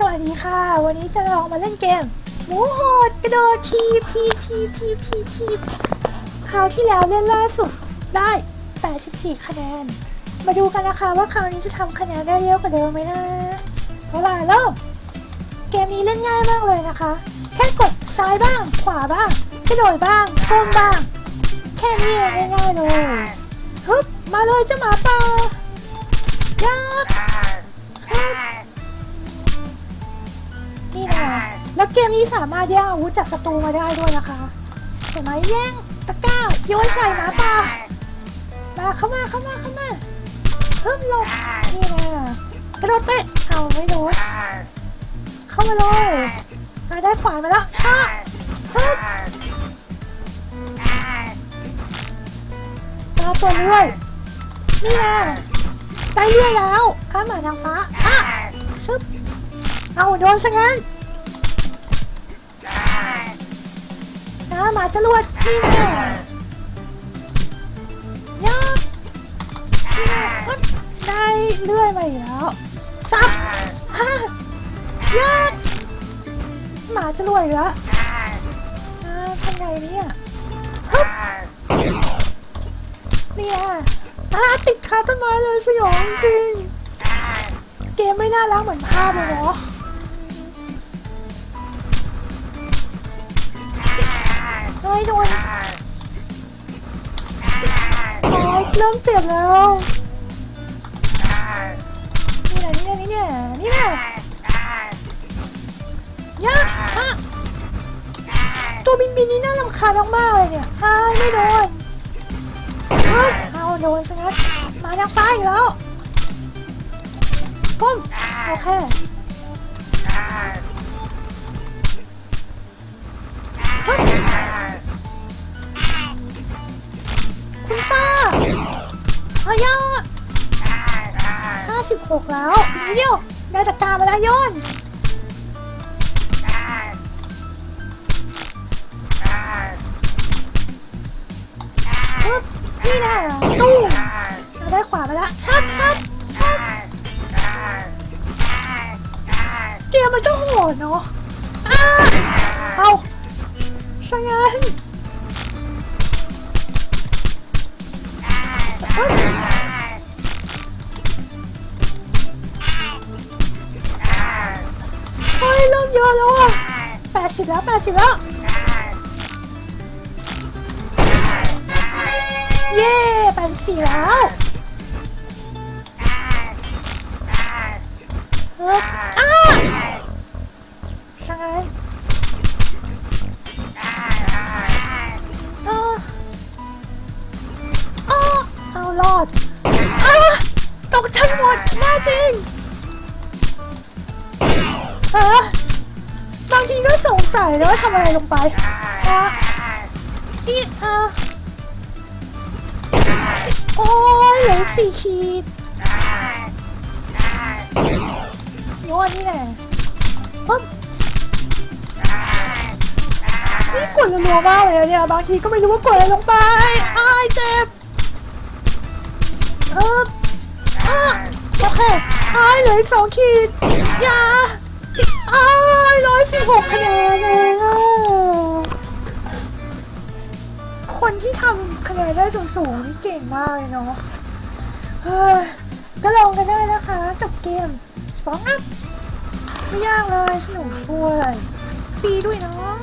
สวัสดีค่ะ วันนี้จะลองมาเล่นเกมหมูโหดกระโดดทีทีทีทีทีทีคราวที่แล้วเล่นล่าสุดได้ 84 คะแนน มาดูกันนะคะว่าคราวนี้จะทำคะแนนได้เยอะกว่าเดิมไหมนะเอาล่ะเริ่มเกมนี้เล่นง่ายมากเลยนะคะ แค่กดซ้ายบ้าง ขวาบ้างกระโดดบ้างก้มบ้าง แค่นี้งง่ายๆเลยฮึบมาเลยเจ้าหมาป่ายักษ์ นี่นะแล้วเกมนี้สามารถแย่งอาวุธจากศัตรูมาได้ด้วยนะคะเห็นไหมแย่งตะก้าโยนใส่หมาป่ามาเข้ามาเข้ามาเข้ามาเพิ่มลงนี่นะกระโดดเตะเอาไม่โดนเข้ามาเลยมาได้ขวานมาแล้วชาฮึบตาตัวเลื่อยนี่นะได้เลื่อยแล้วข้าหมานางฟ้าอะ เอาโดนซะงั้นนะหมาจรวดนี่แน่ยับนี่ได้เลื่อยมาอีกแล้วซับฮ่ายับหมาจรวดอีกแล้วอ่าทำไงเนี่ยฮึบเนี่ยอ่าติดคาต้นไม้เลยสยองจริง เกมไม่น่ารักเหมือนภาพเลยเนาะ ฮ้ยโดนโอ้ยเริ่มเจ็บแล้วนี่แหละนี่แหละนี่แหละนี่แหละยะฮะตัวบินบินนี่น่ารำคาญมากๆเลยเนี่ยอ้ายไม่โดนเฮ้ยเอาโดนซะงั้นมาทางฟ้าอีกแล้วก้มโอเค 96 แล้วเยี่ยได้ตะการมาแล้วยนปึ๊นี่แน่ตู้เราได้ขวามาแล้วชักชักชักเกมมันก็โหดเนาะเอาซะงั้ เริ่มเยอะแล้วอะแปดสิบแล้วแปดสิบแล้ว เย้แปดสี่แล้วเฮ้ยอ้าซะงั้นเอออ้อเอารอดอ้าตกชั้นหมดแน่จริงเออ บางทีก็สงสัยนะว่าทำอะไรลงไปอะนี่เออโอ้ยเหลืออีกสี่ขีดโยนนี่แหละปึ๊บนี่กดรัวๆมากเลยอะเนี่ย บางทีก็ไม่รู้ว่ากดอะไรลงไปอ้ายเจ็บเอออะโอเคอ้ายเหลืออีกสองขีดอย่าอ้ายร้อยสิบ หกคะแนนเองอะคนที่ทำคะแนนได้สูงๆนี่เก่งมากเลยเนาะเฮ้ยก็ลองกันได้นะคะ กับเกมสปองอัพไม่ยากเลยสนุกด้วยฟรีด้วยเนาะ